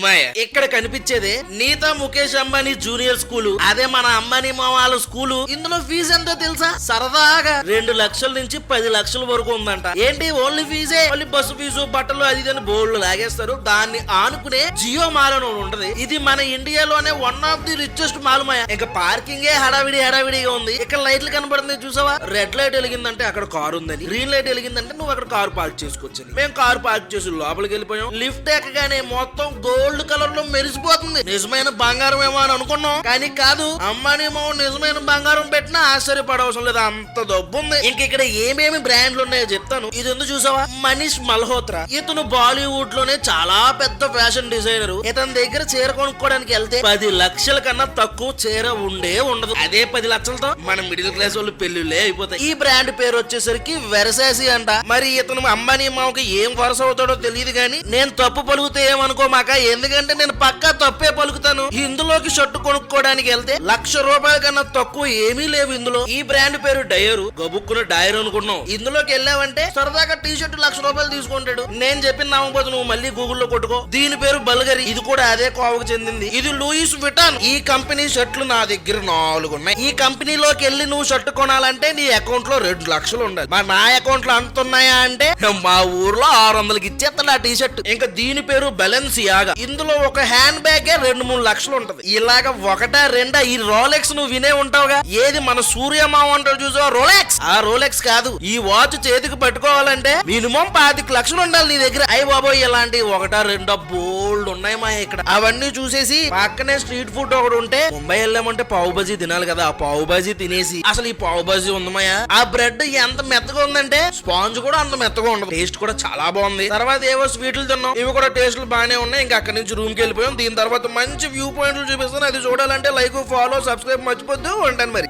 మాయ ఇక్కడ కనిపించేదే Nita Mukesh Ambani junior school అదే మన అంబానీ మావాళ్ళ స్కూలు. ఇందులో ఫీజు ఎంతో తెలుసా? సరదాగా రెండు లక్షల నుంచి పది లక్షల వరకు ఉందంట. ఏంటి ఓన్లీ ఫీజే? ఓన్లీ బస్సు ఫీజు బట్టలు అది ఇది అని బోర్డు లాగేస్తారు. దాన్ని ఆనుకునే జియో మాల్ అని ఉంటది. ఇది మన ఇండియాలోనే one of the richest mall మాయ ఇంకా పార్కింగే హడావిడి హడావిడిగా ఉంది. ఇక్కడ లైట్లు కనబడుతుంది చూసావా? రెడ్ లైట్ వెలిగిందంటే అక్కడ కారు ఉందని. గ్రీన్ లైట్ వెలిగిందంటే నువ్వు అక్కడ కారు పార్క్ చేసుకోవచ్చు మేము కారు పార్క్ చేసి లోపలికి వెళ్ళిపోయాం. లిఫ్ట్ ఎక్కగానే మొత్తం గోల్డ్ కలర్లో మెరిసిపోతుంది. నిజమైన బంగారం ఏమో అని అనుకున్నాం. కానీ కాదు అమ్మానేమో నిజమైన బంగారం పెట్టినా ఆశ్చర్యపడవసరం లేదు. అంత డబ్బు ఉంది. ఇంక ఇక్కడ ఏమేమి బ్రాండ్లు ఉన్నాయో చెప్తాను. ఇది ఎందుకు చూసావా? మనీష్ మల్హోత్రా. ఇతను బాలీవుడ్లోనే చాలా పెద్ద ఫ్యాషన్ డిజైనర్. ఇతని దగ్గర చీర కొనుక్కోవడానికి వెళ్తే పది లక్షల కన్నా తక్కువ చీర ఉండే ఉండదు. అదే పది లక్షలతో మన మిడిల్ క్లాస్ వాళ్ళు పెళ్ళిళ్ళే అయిపోతాయి. ఈ బ్రాండ్ పేరు వచ్చేసరికి వెరసాసి అంట. మరి ఇతను అంబానీ మామకి ఏం వరుస అవుతాడో తెలియదు కానీ నేను తప్పు పలుకుతే ఏమనుకోమాక ఎందుకంటే నేను పక్కా తప్పే పలుకుతాను. ఇందులోకి షర్ట్ కొనుక్కోవడానికి వెళ్తే లక్ష రూపాయల కన్నా తక్కువ ఏమీ లేవు ఇందులో. ఈ బ్రాండ్ పేరు డయరు. గబుక్కున డైర్ అనుకున్నాం ఇందులోకి వెళ్ళావంటే సరదాగా టీ షర్ట్ లక్ష రూపాయలు తీసుకుంటాడు. నేను చెప్పిన నామపోతే నువ్వు మళ్ళీ గూగుల్లో కొట్టుకో. దీని పేరు బల్గరి. ఇది కూడా అదే కోవకు చెందింది. ఇది లూయిస్ విటాన్. ఈ కంపెనీ షర్ట్లు నా దగ్గర నాలుగు ఉన్నాయి. ఈ కంపెనీలోకి వెళ్ళి నువ్వు షర్ట్ కొనాలంటే నీ అకౌంట్లో రెండు లక్షలు ఉండాలి. మరి నా అకౌంట్లో అంత ఉన్నాయా అంటే మా ఊర్లో ఆరు వందలకి ఇచ్చేస్తాడు ఆ టీ షర్ట్ ఇంకా దీని పేరు బెలెన్సియాగా. ఇందులో ఒక హ్యాండ్ బ్యాగ్ రెండు మూడు లక్షలు ఉంటది. ఇలాగ ఒకటా రెండా ఈ రోలెక్స్ నువ్వు వినే ఉంటావుగా? ఏది మన సూర్యమామ అంటాడు చూసావా? రోలెక్స్. ఆ రోలెక్స్ కాదు ఈ వాచ్ చేతికి పట్టుకోవాలంటే మినిమం పాతిక లక్షలు ఉండాలి నీ దగ్గర. అయ్యి బాబోయ్ ఇలాంటి ఒకటా రెండో బోల్డ్ ఉన్నాయి మా ఇక్కడ. అవన్నీ చూసేసి పక్కనే స్ట్రీట్ ఫుడ్ ఒకటి ఉంటే ముంబై వెళ్ళామంటే పావు బజీ తినాలి కదా. ఆ పావు బజీ తినేసి అసలు ఈ పావు బజీ ఉందమయ్యా ఆ బ్రెడ్ ఎంత మెత్తగా ఉందంటే స్పాంజ్ కూడా అంత మెత్తగా ఉండదు. టేస్ట్ కూడా చాలా బాగుంది. తర్వాత ఏవో స్వీట్లు తిన్నాం. ఇవి కూడా టేస్ట్లు బాగానే ఉన్నాయి. ఇంకా అక్కడి నుంచి రూమ్కి వెళ్ళిపోయాం. దీని తర్వాత మంచి వ్యూ పాయింట్లు చూపిస్తాను. అది చూడాలంటే లైక్ ఫాలో సబ్స్క్రైబ్ మర్చిపోద్దు. ఉంటాను మరి.